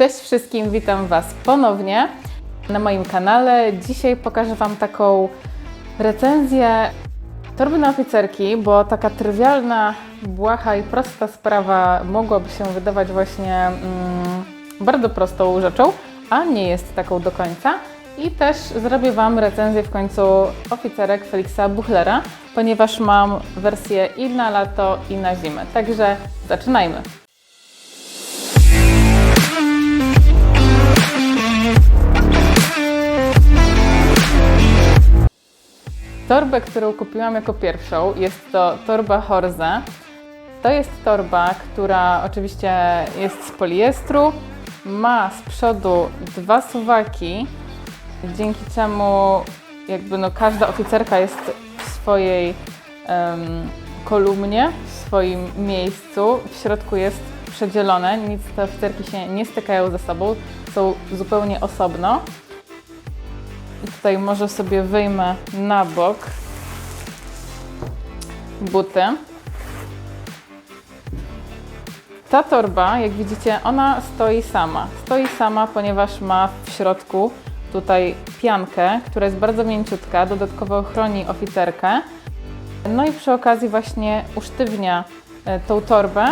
Cześć wszystkim, witam Was ponownie na moim kanale. Dzisiaj pokażę Wam taką recenzję torby na oficerki, bo taka trywialna, błaha i prosta sprawa mogłaby się wydawać właśnie mm, bardzo prostą rzeczą, a nie jest taką do końca. I też zrobię Wam recenzję w końcu oficerek Felixa Buchlera, ponieważ mam wersję i na lato, i na zimę. Także zaczynajmy! Torbę, którą kupiłam jako pierwszą, jest to torba Horze. To jest torba, która oczywiście jest z poliestru, ma z przodu dwa suwaki, dzięki czemu jakby no każda oficerka jest w swojej em, kolumnie, w swoim miejscu. W środku jest przedzielone, nic te oficerki się nie stykają ze sobą, są zupełnie osobno. I tutaj może sobie wyjmę na bok buty. Ta torba, jak widzicie, ona stoi sama. Stoi sama, ponieważ ma w środku tutaj piankę, która jest bardzo mięciutka, dodatkowo chroni oficerkę. No i przy okazji właśnie usztywnia e, tą torbę,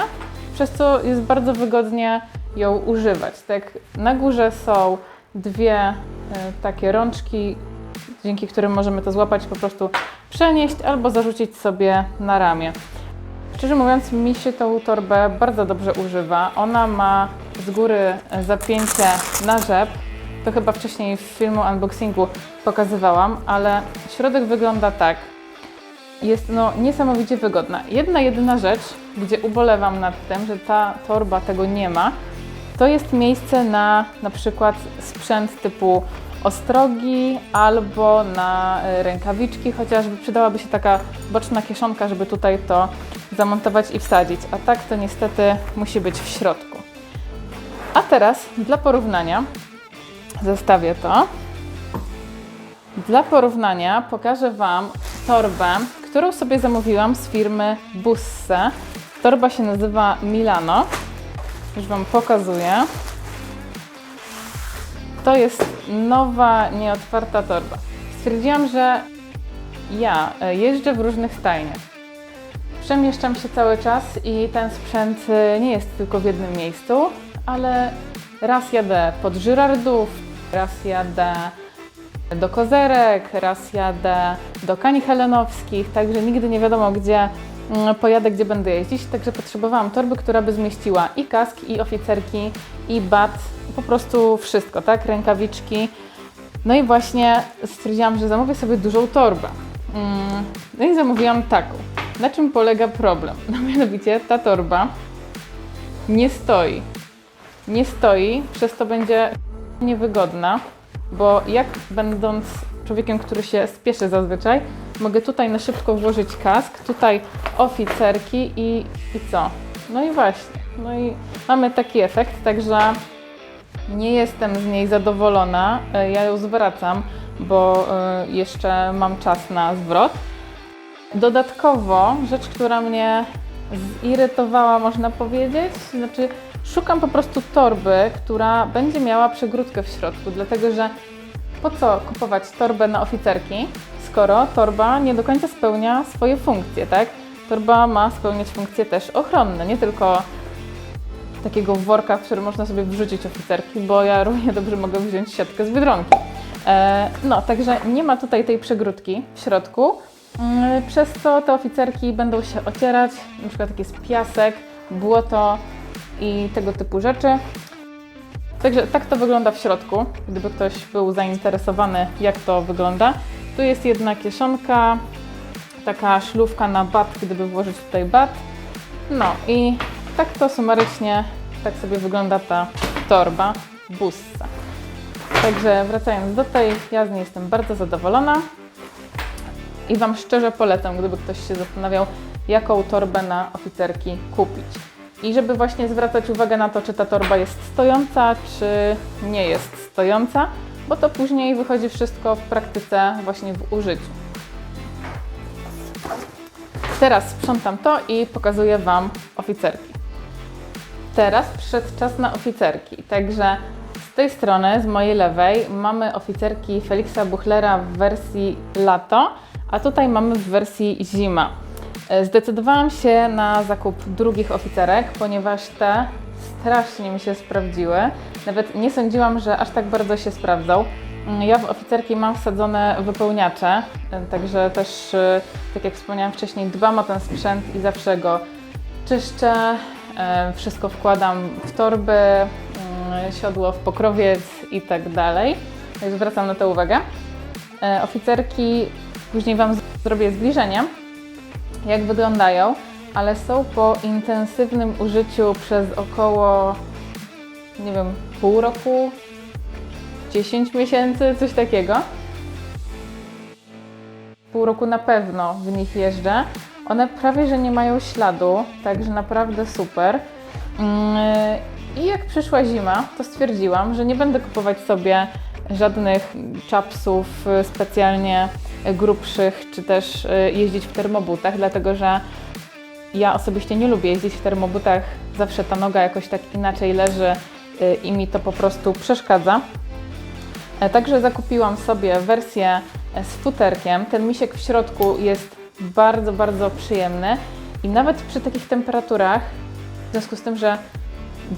przez co jest bardzo wygodnie ją używać. Tak, na górze są dwie takie rączki, dzięki którym możemy to złapać, po prostu przenieść albo zarzucić sobie na ramię. Szczerze mówiąc, mi się tą torbę bardzo dobrze używa. Ona ma z góry zapięcie na rzep. To chyba wcześniej w filmu unboxingu pokazywałam, ale środek wygląda tak. Jest no niesamowicie wygodna. Jedna jedyna rzecz, gdzie ubolewam nad tym, że ta torba tego nie ma, to jest miejsce na na przykład sprzęt typu ostrogi albo na y, rękawiczki, chociażby przydałaby się taka boczna kieszonka, żeby tutaj to zamontować i wsadzić, a tak to niestety musi być w środku. A teraz dla porównania zestawię to. Dla porównania pokażę Wam torbę, którą sobie zamówiłam z firmy Busse. Torba się nazywa Milano. Już Wam pokazuję. To jest nowa, nieotwarta torba. Stwierdziłam, że ja e, jeżdżę w różnych stajniach. Przemieszczam się cały czas i ten sprzęt e, nie jest tylko w jednym miejscu, ale raz jadę pod Żyrardów, raz jadę do Kozerek, raz jadę do Kani Helenowskich, także nigdy nie wiadomo, gdzie pojadę, gdzie będę jeździć. Także potrzebowałam torby, która by zmieściła i kask, i oficerki, i bat, po prostu wszystko, tak? Rękawiczki. No i właśnie stwierdziłam, że zamówię sobie dużą torbę. Mm, No i zamówiłam taką. Na czym polega problem? No mianowicie ta torba nie stoi. Nie stoi, przez to będzie niewygodna, bo jak będąc człowiekiem, który się spieszy zazwyczaj, mogę tutaj na szybko włożyć kask, tutaj oficerki i, i co? No i właśnie. No i mamy taki efekt, także nie jestem z niej zadowolona. E, Ja ją zwracam, bo e, jeszcze mam czas na zwrot. Dodatkowo rzecz, która mnie zirytowała, można powiedzieć, znaczy szukam po prostu torby, która będzie miała przegródkę w środku, dlatego że po co kupować torbę na oficerki, skoro torba nie do końca spełnia swoje funkcje, tak? Torba ma spełniać funkcje też ochronne, nie tylko takiego worka, w którym można sobie wrzucić oficerki, bo ja równie dobrze mogę wziąć siatkę z Biedronki. E, no, także nie ma tutaj tej przegródki w środku, mm, przez co te oficerki będą się ocierać, na przykład jak jest piasek, błoto i tego typu rzeczy. Także tak to wygląda w środku, gdyby ktoś był zainteresowany, jak to wygląda. Tu jest jedna kieszonka, taka szlufka na bat, gdyby włożyć tutaj bat. No i tak to sumarycznie, tak sobie wygląda ta torba Bussa. Także wracając do tej, ja z niej jestem bardzo zadowolona i Wam szczerze polecam, gdyby ktoś się zastanawiał, jaką torbę na oficerki kupić. I żeby właśnie zwracać uwagę na to, czy ta torba jest stojąca, czy nie jest stojąca, bo to później wychodzi wszystko w praktyce właśnie w użyciu. Teraz sprzątam to i pokazuję Wam oficerki. teraz przyszedł czas na oficerki. Także z tej strony, z mojej lewej, mamy oficerki Felixa Buchlera w wersji lato, a tutaj mamy w wersji zima. E, Zdecydowałam się na zakup drugich oficerek, ponieważ te strasznie mi się sprawdziły. Nawet nie sądziłam, że aż tak bardzo się sprawdzą. Mm, Ja w oficerki mam wsadzone wypełniacze, e, także też, e, tak jak wspomniałam wcześniej, dbam o ten sprzęt i zawsze go czyszczę, e, wszystko wkładam w torby, mm, siodło w pokrowiec i tak dalej. Więc zwracam na to uwagę. Oficerki, później Wam zrobię zbliżenie, jak wyglądają, ale są po intensywnym użyciu przez około, nie wiem, pół roku, 10 miesięcy, coś takiego. Pół roku na pewno w nich jeżdżę. One prawie, że nie mają śladu, także naprawdę super. Mm, I jak przyszła zima, to stwierdziłam, że nie będę kupować sobie żadnych czapsów y, specjalnie grubszych, czy też y, jeździć w termobutach, dlatego że ja osobiście nie lubię jeździć w termobutach. Zawsze ta noga jakoś tak inaczej leży y, i mi to po prostu przeszkadza. E, Także zakupiłam sobie wersję e, z futerkiem. Ten misiek w środku jest bardzo, bardzo przyjemny i nawet przy takich temperaturach, w związku z tym, że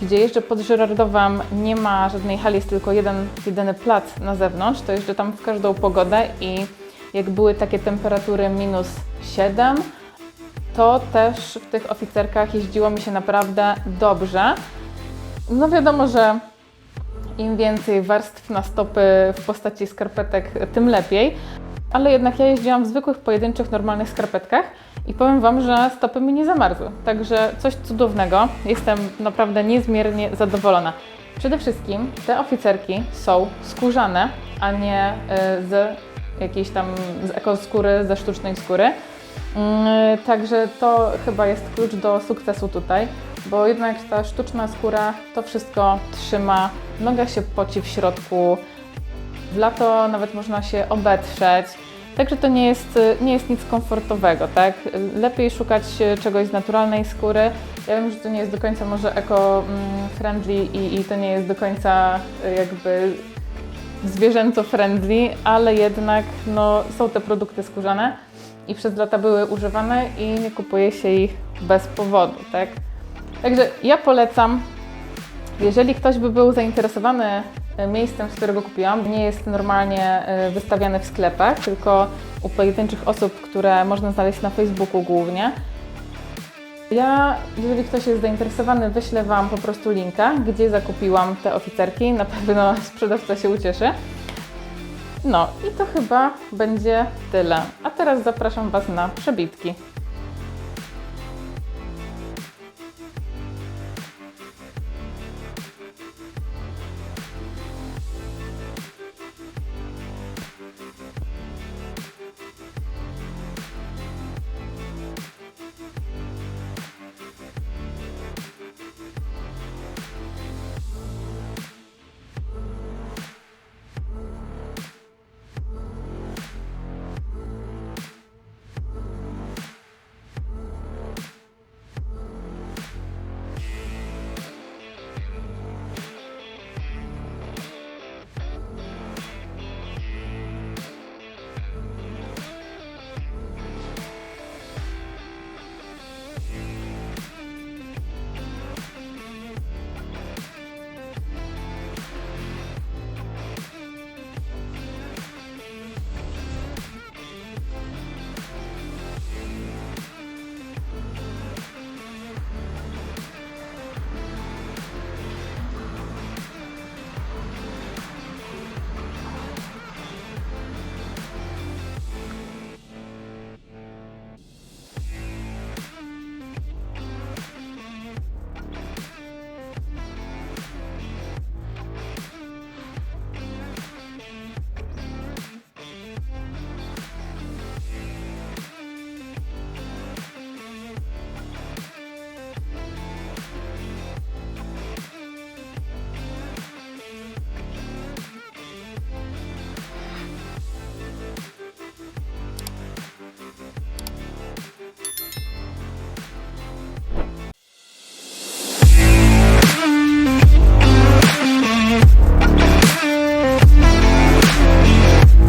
gdzie jeżdżę pod Żyrardowem nie ma żadnej hali, jest tylko jeden jedyny plac na zewnątrz, to jeżdżę tam w każdą pogodę i jak były takie temperatury minus 7, to też w tych oficerkach jeździło mi się naprawdę dobrze. No wiadomo, że im więcej warstw na stopy w postaci skarpetek, tym lepiej. Ale jednak ja jeździłam w zwykłych, pojedynczych, normalnych skarpetkach i powiem Wam, że stopy mi nie zamarzły. Także coś cudownego. Jestem naprawdę niezmiernie zadowolona. Przede wszystkim te oficerki są skórzane, a nie y, z jakiejś tam z ekoskóry, ze sztucznej skóry. Mm, Także to chyba jest klucz do sukcesu tutaj, bo jednak ta sztuczna skóra to wszystko trzyma, noga się poci w środku, w lato nawet można się obetrzeć. Także to nie jest, nie jest nic komfortowego, tak? Lepiej szukać czegoś z naturalnej skóry. Ja wiem, że to nie jest do końca może eco-friendly i, i to nie jest do końca jakby zwierzęco-friendly, ale jednak no, są te produkty skórzane i przez lata były używane i nie kupuje się ich bez powodu, tak? Także ja polecam, jeżeli ktoś by był zainteresowany e, miejscem, z którego kupiłam, nie jest normalnie e, wystawiany w sklepach, tylko u pojedynczych osób, które można znaleźć na Facebooku głównie. Ja, jeżeli ktoś jest zainteresowany, wyślę Wam po prostu linka, gdzie zakupiłam te oficerki. Na pewno sprzedawca się ucieszy. No i to chyba będzie tyle. A teraz zapraszam Was na przebitki.